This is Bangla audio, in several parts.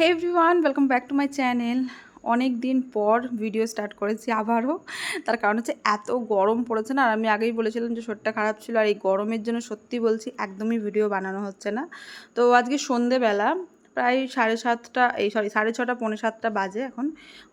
Hey everyone welcome back to my channel অনেক দিন পর ভিডিও স্টার্ট করেছি আবারও। তার কারণ হচ্ছে এত গরম পড়েছে না, আর আমি আগেই বলেছিলাম যে শরীরটা খারাপ ছিল, আর এই গরমের জন্য সত্যি বলছি একদমই ভিডিও বানানো হচ্ছে না। তো আজকে সন্ধেবেলা প্রায় সাড়ে সাতটা, এই সরি সাড়ে ছটা, পৌনে সাতটা বাজে এখন।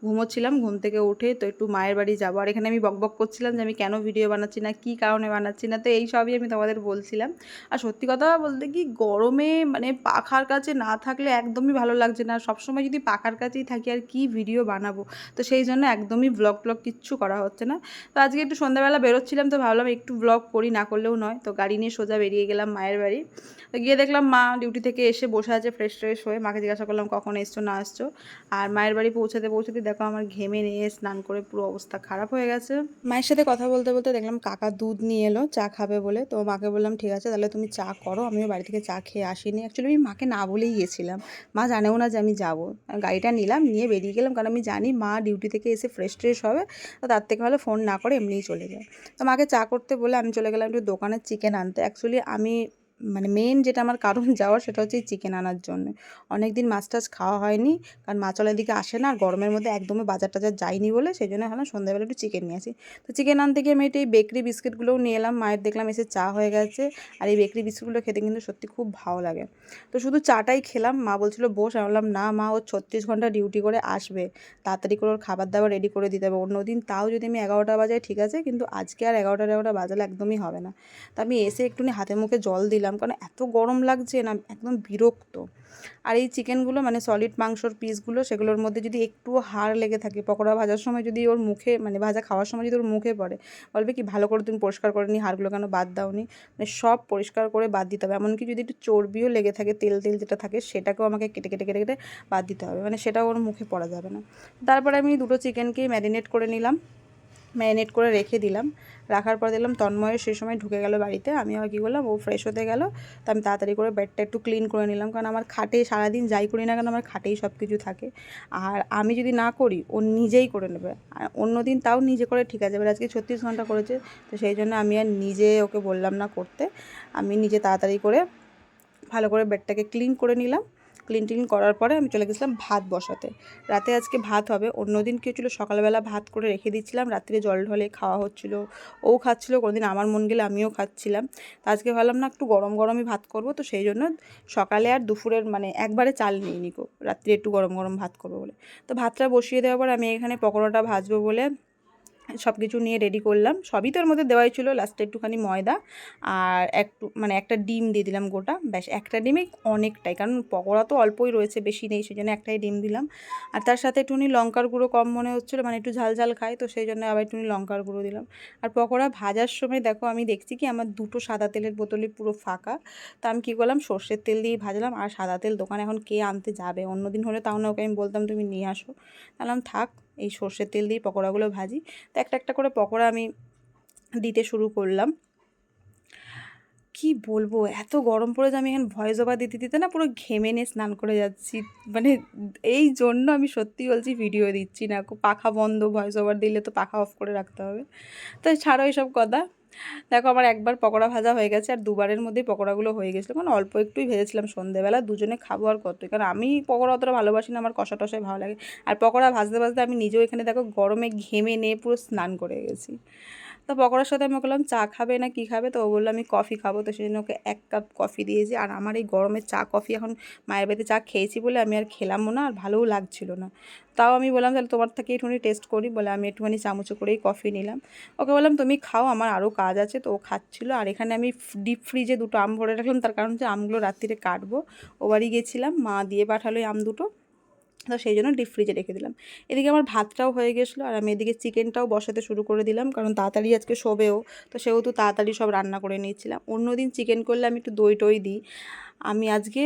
ঘুমোচ্ছিলাম, ঘুম থেকে উঠে তো একটু মায়ের বাড়ি যাব। আর এখানে আমি বকবক করছিলাম যে আমি কেন ভিডিও বানাচ্ছি না, কী কারণে বানাচ্ছি না, তো এই সবই আমি তোমাদের বলছিলাম। আর সত্যি কথা বলতে কি, গরমে মানে পাখার কাছে না থাকলে একদমই ভালো লাগছে না। সবসময় যদি পাখার কাছেই থাকি, আর কি ভিডিও বানাবো? তো সেই জন্য একদমই ব্লগ ব্লগ কিচ্ছু করা হচ্ছে না। তো আজকে একটু সন্ধ্যাবেলা বেরোচ্ছিলাম, তো ভাবলাম একটু ব্লগ করি, না করলেও নয়। তো গাড়ি নিয়ে সোজা বেরিয়ে গেলাম মায়ের বাড়ি। তো গিয়ে দেখলাম মা ডিউটি থেকে এসে বসে আছে ফ্রেশ ট্রেশ হয়ে মাকে জিজ্ঞাসা করলাম, কখন এসছো, না আসছো আর মায়ের বাড়ি পৌঁছাতে পৌঁছাতে দেখো আমার ঘেমে নিয়ে স্নান করে পুরো অবস্থা খারাপ হয়ে গেছে। মায়ের সাথে কথা বলতে বলতে দেখলাম কাকা দুধ নিয়ে এলো, চা খাবে বলে। তো মাকে বললাম, ঠিক আছে, তাহলে তুমি চা করো, আমিও বাড়ি থেকে চা খেয়ে আসিনি। অ্যাকচুয়ালি আমি মাকে না বলেই গেছিলাম। মা জানেও না যে আমি যাব। গাড়িটা নিলাম, নিয়ে বেরিয়ে গেলাম, কারণ আমি জানি মা ডিউটি থেকে এসে ফ্রেশ ট্রেশ হবে, তো তার থেকে ভালো ফোন না করে এমনিই চলে যায়। তো মাকে চা করতে বলে আমি চলে গেলাম একটু দোকানের চিকেন আনতে। অ্যাকচুয়ালি আমি মানে মেন যেটা আমার কারণ যাওয়ার সেটা হচ্ছে চিকেন আনার জন্য। অনেক দিন মাছ টাছ খাওয়া হয়নি, কারণ মাছওয়ালার দিকে আসে না, আর গরমের মধ্যে একদমই বাজার টাজার যায়নি বলে সেই জন্য এখন সন্ধ্যাবেলা একটু চিকেন নিয়ে আসি। তো চিকেন আনতে গিয়ে আমি এটা এই বেকরি বিস্কিটগুলোও নিয়ে এলাম, মায়ের দেখলাম এসে চা হয়ে গেছে, আর এই বেকরি বিস্কিটগুলো খেতে কিন্তু সত্যি খুব ভালো লাগে। তো শুধু চাটাই খেলাম, মা বলছিল বস, আমি বললাম, না মা, ও ছত্রিশ ঘণ্টা ডিউটি করে আসবে, তাড়াতাড়ি করে ওর খাবার দাবার রেডি করে দিতে হবে। অন্যদিন তাও যদি আমি এগারোটা বাজাই ঠিক আছে, কিন্তু আজকে আর এগারোটা এগারোটা বাজালে একদমই হবে না। তো আমি এসে একটুখানি হাতে মুখে জল দিলাম কারণ এত গরম লাগছে না, একদম বিরক্ত। আর এই চিকেনগুলো মানে সলিড মাংসর পিসগুলো সেগুলোর মধ্যে যদি একটুও হাড় লেগে থাকে, পকোড়া ভাজার সময় যদি ওর মুখে মানে ভাজা খাওয়ার সময় যদি ওর মুখে পড়ে, বলবে কি, ভালো করে তুমি পরিষ্কার করে নি, হাড়গুলো কেন বাদ দাওনি? মানে সব পরিষ্কার করে বাদ দিতে হবে, এমনকি যদি একটু চর্বিও লেগে থাকে, তেল তেল যেটা থাকে, সেটাকেও আমাকে কেটে কেটে কেটে কেটে বাদ দিতে হবে মানে সেটাও ওর মুখে পড়া যাবে না। তারপরে আমি দুটো চিকেনকে ম্যারিনেট করে নিলাম। ম্যারিনেট করে রেখে দিলাম। রাখার পর দিলাম তন্ময়ের সেই সময় ঢুকে গেল বাড়িতে। আমি আবার কী করলাম, ও ফ্রেশ হতে গেল। তো আমি তাড়াতাড়ি করে বেডটা একটু ক্লিন করে নিলাম। কারণ আমার খাটে সারাদিন যাই করি না কেন আমার খাটেই সব কিছু থাকে। আর আমি যদি না করি, ও নিজেই করে নেবে। আর অন্য দিন তাও নিজে করে ঠিক আছে, এবার আজকে ছত্রিশ ঘণ্টা করেছে। তো সেই জন্য আমি আর নিজে ওকে বললাম না করতে। আমি নিজে তাড়াতাড়ি করে ভালো করে বেডটাকে ক্লিন করে নিলাম। ক্লিন টিন করার পরে আমি চলে গেছিলাম ভাত বসাতে। রাতে আজকে ভাত হবে। অন্যদিন কী হচ্ছিল সকালবেলা ভাত করে রেখে দিচ্ছিলাম রাত্রে জল ঢলে খাওয়া হচ্ছিল। ও খাচ্ছিলো, কোনোদিন আমার মন গেলে আমিও খাচ্ছিলাম। তো আজকে ভাবলাম, না, একটু গরম গরমই ভাত করব। তো সেই জন্য সকালে আর দুপুরের মানে একবারে চাল নিয়ে নিকো রাত্রে একটু গরম গরম ভাত করব বলে। তো ভাতটা বসিয়ে দেওয়ার পর আমি এখানে পকোড়াটা ভাজবো বলে সব কিছু নিয়ে রেডি করলাম। সবই তো এর মধ্যে দেওয়াই ছিল লাস্টে একটুখানি ময়দা আর একটু মানে একটা ডিম দিয়ে দিলাম গোটা। ব্যাস, একটা ডিমে অনেকটাই, কারণ পকোড়া তো অল্পই রয়েছে, বেশি নেই সেই জন্য একটাই ডিম দিলাম। আর তার সাথে একটুখানি লঙ্কার গুঁড়ো কম মনে হচ্ছিল মানে একটু ঝাল ঝাল খাই তো সেই জন্য আবার একটুখানি লঙ্কার গুঁড়ো দিলাম। আর পকোড়া ভাজার সময় দেখো, আমি দেখছি কি আমার দুটো সাদা তেলের বোতলই পুরো ফাঁকা। তো আমি কী করলাম, সর্ষের তেল দিয়ে ভাজলাম, আর সাদা তেল দোকানে এখন কে আনতে যাবে? অন্যদিন হলে তাও না ওকে আমি বলতাম, তুমি নিয়ে আসো। তাহলে থাক এই সর্ষের তেল দিয়ে পকোড়াগুলো ভাজি। তো একটা একটা করে পকোড়া আমি দিতে শুরু করলাম। কি বলব, এত গরম পড়ে যে আমি এখন ভয়েস ওভার দিতে দিতে না পুরো ঘেমে নিয়ে স্নান করে যাচ্ছি। মানে এই জন্য আমি সত্যি বলছি ভিডিও দিচ্ছি না। পাখা বন্ধ, ভয়েস ওভার দিলে তো পাখা অফ করে রাখতে হবে। তো ছাড়ো এইসব কথা। দেখো আমার একবার পকোড়া ভাজা হয়ে গেছে আর দুবারের মধ্যেই পকোড়াগুলো হয়ে গেছিল। কারণ অল্প একটুই ভেজেছিলাম সন্ধেবেলা, দুজনে খাব আর কত কারণ আমি পকোড়া অতটা ভালোবাসি না, আমার কষা টসায় ভালো লাগে। আর পকোড়া ভাজতে ভাজতে আমি নিজেও এখানে দেখো গরমে ঘেমে নিয়ে পুরো স্নান করে গেছি। তো পকোড়ার সাথে আমি বললাম, চা খাবে না, কী খাবে? তো ও বলল, আমি কফি খাব। তো সেই জন্য ওকে এক কাপ কফি দিয়েছি। আর আমার এই গরমে চা, কফি এখন মায়ের বাড়িতে চা খেয়েছি বলে আমি আর খেলামও না, আর ভালোও লাগছিল না। তাও আমি বললাম, তাহলে তোমার থেকে একটুখানি টেস্ট করি। বলে আমি একটুখানি চামচে করেই কফি নিলাম। ওকে বললাম, তুমি খাও, আমার আরও কাজ আছে। তো ও খাচ্ছিলো। আর এখানে আমি ডিপ ফ্রিজে দুটো আম ভরে রাখলাম। তার কারণ হচ্ছে আমগুলো রাত্রিরে কাটবো। ও বাড়ি গেছিলাম, মা দিয়ে পাঠালো আম দুটো। তো সেই জন্য ডিপ ফ্রিজে রেখে দিলাম। এদিকে আমার ভাতটাও হয়ে গেছিল আর আমি এদিকে চিকেনটাও বসাতে শুরু করে দিলাম, কারণ তাড়াতাড়ি আজকে শোবেও, তো সেহেতু তাড়াতাড়ি সব রান্না করে নিয়েছিলাম। অন্যদিন চিকেন করলে আমি একটু দই টই দিই। আমি আজকে,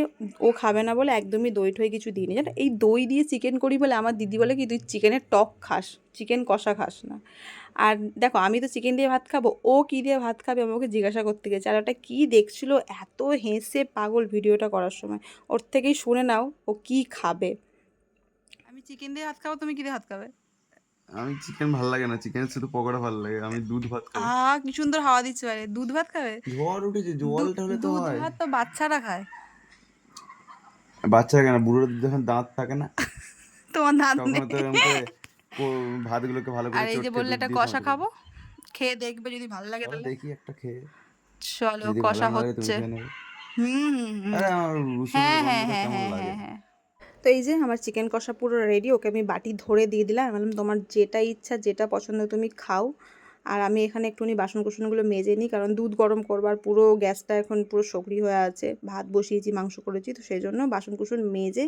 ও খাবে না বলে একদমই দই টই কিছু দিইনি। জানো, এই দই দিয়ে চিকেন করি বলে আমার দিদি বলে কি, তুই চিকেনের টক খাস, চিকেন কষা খাস না। আর দেখো, আমি তো চিকেন দিয়ে ভাত খাব, ও কী দিয়ে ভাত খাবে আমাকে জিজ্ঞাসা করতে গেছে। আর ওটা কী দেখছিলো, এত হেসে পাগল ভিডিওটা করার সময়। ওর থেকেই শুনে নাও ও কী খাবে। চিকেন দিয়ে ভাত খাব তুমি কী দিয়ে ভাত খাবে? আমি চিকেন ভালো লাগে না চিকেন শুধু পকোড়া ভালো লাগে আমি দুধ ভাত খাই আহ কি সুন্দর হাওয়া দিচ্ছে বাইরে। দুধ ভাত খাবে? জ্বর উঠেছে জলটা হলে তো দুধ ভাত তো বাচ্চারা খায়। বাচ্চা কেন? বুড়োদের যখন দাঁত থাকে না তোমার দাঁত নেই। ভাতগুলোকে ভালো করে আর এই যে বললে একটা কষা খাব। খেয়ে দেখবে যদি ভালো লাগে তাহলে। দেখি একটা খেয়ে। চলো কষা হচ্ছে। হুম হ্যাঁ হ্যাঁ হ্যাঁ হ্যাঁ লাগে? হ্যাঁ হ্যাঁ। তো এই যে আমার চিকেন কষা পুরো রেডি ওকে আমি বাটি ধরে দিয়ে দিলাম। আমি বললাম, তোমার যেটা ইচ্ছা, যেটা পছন্দ তুমি খাও। আর আমি এখানে একটুখানি বাসন কুসনগুলো মেজে নিই, কারণ দুধ গরম করবার পুরো গ্যাসটা এখন পুরো সক্রিয় হয়ে আছে। ভাত বসিয়েছি, মাংস করেছি, তো সেই জন্য বাসন কুসন মেজে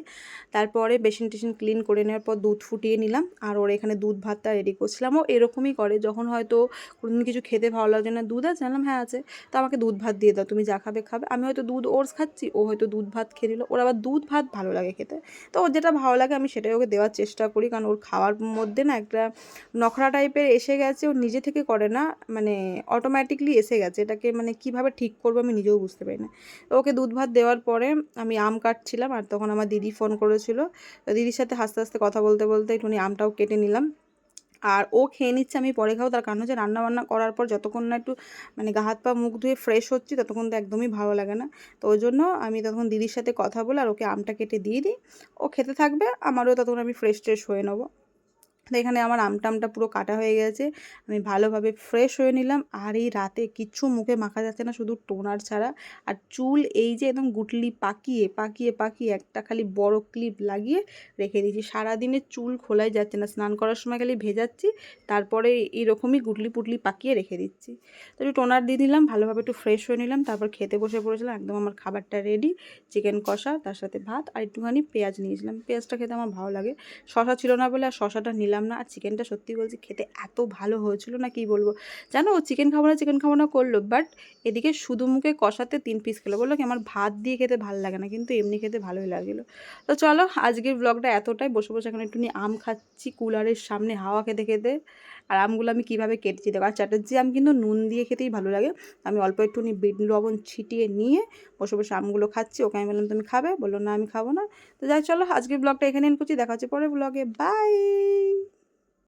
তারপরে বেসিন টেসিন ক্লিন করে নেওয়ার পর দুধ ফুটিয়ে নিলাম। আর ওর এখানে দুধ ভাতটা রেডি করছিলাম। ও এরকমই করে, যখন হয়তো কোনোদিন কিছু খেতে ভালো লাগছে না, দুধ আছে? জানলাম হ্যাঁ আছে। তো আমাকে দুধ ভাত দিয়ে দাও, তুমি যা খাবে খাবে। আমি হয়তো দুধ ওটস খাচ্ছি, ও হয়তো দুধ ভাত খেয়ে নিল। ওর আবার দুধ ভাত ভালো লাগে খেতে। তো ওর যেটা ভালো লাগে, আমি সেটাই ওকে দেওয়ার চেষ্টা করি, কারণ ওর খাওয়ার মধ্যে না একটা নখরা টাইপের এসে গেছে, ও নিজে থেকে করে না মানে অটোমেটিকলি এসে গেছে। এটাকে মানে কীভাবে ঠিক করব আমি নিজেও বুঝতে পারি না। ওকে দুধ ভাত দেওয়ার পরে আমি আম কাটছিলাম আর তখন আমার দিদি ফোন করেছিল। দিদির সাথে হাসতে হাসতে কথা বলতে বলতে একটুখানি আমটাও কেটে নিলাম। আর ও খেয়ে নিচ্ছে, আমি পরে খাব। তার কারণ হচ্ছে রান্নাবান্না করার পর যতক্ষণ না একটু মানে গা হাত পা মুখ ধুয়ে ফ্রেশ হচ্ছি, ততক্ষণ তো একদমই ভালো লাগে না। তো ওই জন্য আমি তখন দিদির সাথে কথা বলে আর ওকে আমটা কেটে দিয়ে দিই। ও খেতে থাকবে, আমারও ততক্ষণ আমি ফ্রেশ ট্রেশ হয়ে নেব। তো এখানে আমার আমটা আমটা পুরো কাটা হয়ে গেছে। আমি ভালোভাবে ফ্রেশ হয়ে নিলাম। আর এই রাতে কিচ্ছু মুখে মাখা যাচ্ছে না, শুধু টোনার ছাড়া। আর চুল এই যে একদম গুটলি পাকিয়ে পাকিয়ে পাকিয়ে একটা খালি বড় ক্লিপ লাগিয়ে রেখে দিয়েছি। সারাদিনে চুল খোলাই যাচ্ছে না। স্নান করার সময় খালি ভেজাচ্ছি, তারপরে এইরকমই গুটলি পুটলি পাকিয়ে রেখে দিচ্ছি। তো একটু টোনার দিয়ে দিলাম ভালোভাবে একটু ফ্রেশ হয়ে নিলাম। তারপর খেতে বসে পড়েছিলাম, একদম আমার খাবারটা রেডি চিকেন কষা, তার সাথে ভাত, আর একটুখানি পেঁয়াজ নিয়েছিলাম। পেঁয়াজটা খেতে আমার ভালো লাগে। শশা ছিল না বলে আর শশাটা নিলাম না। আর চিকেনটা সত্যি বলছি খেতে এত ভালো হয়েছিল না কি বলব? জানো ও চিকেন খাব না চিকেন খাব না করল। বাট এদিকে শুধু মুখে কষাতে তিন পিস খেলো। বলল কি, আমার ভাত দিয়ে খেতে ভালো লাগে না, কিন্তু এমনি খেতে ভালোই লাগল। তো চলো, আজকের ব্লগটা এতটাই। বসে বসে এখন একটুখানি আম খাচ্ছি কুলারের সামনে হাওয়া খেতে খেতে। আর আমগুলো আমি কীভাবে কেটেছি? দেখো, আর চ্যাটার্জি আম কিন্তু নুন দিয়ে খেতেই ভালো লাগে। আমি অল্প একটুখানি বিট লবণ ছিটিয়ে নিয়ে বসে বসে আমগুলো খাচ্ছি। ওকে আমি বললাম, তুমি খাবে? বলল, না, আমি খাব না। তো যাই চলো আজকে ব্লগটা এখানে এন করছি। দেখা হচ্ছে পরে ব্লগে। বাই!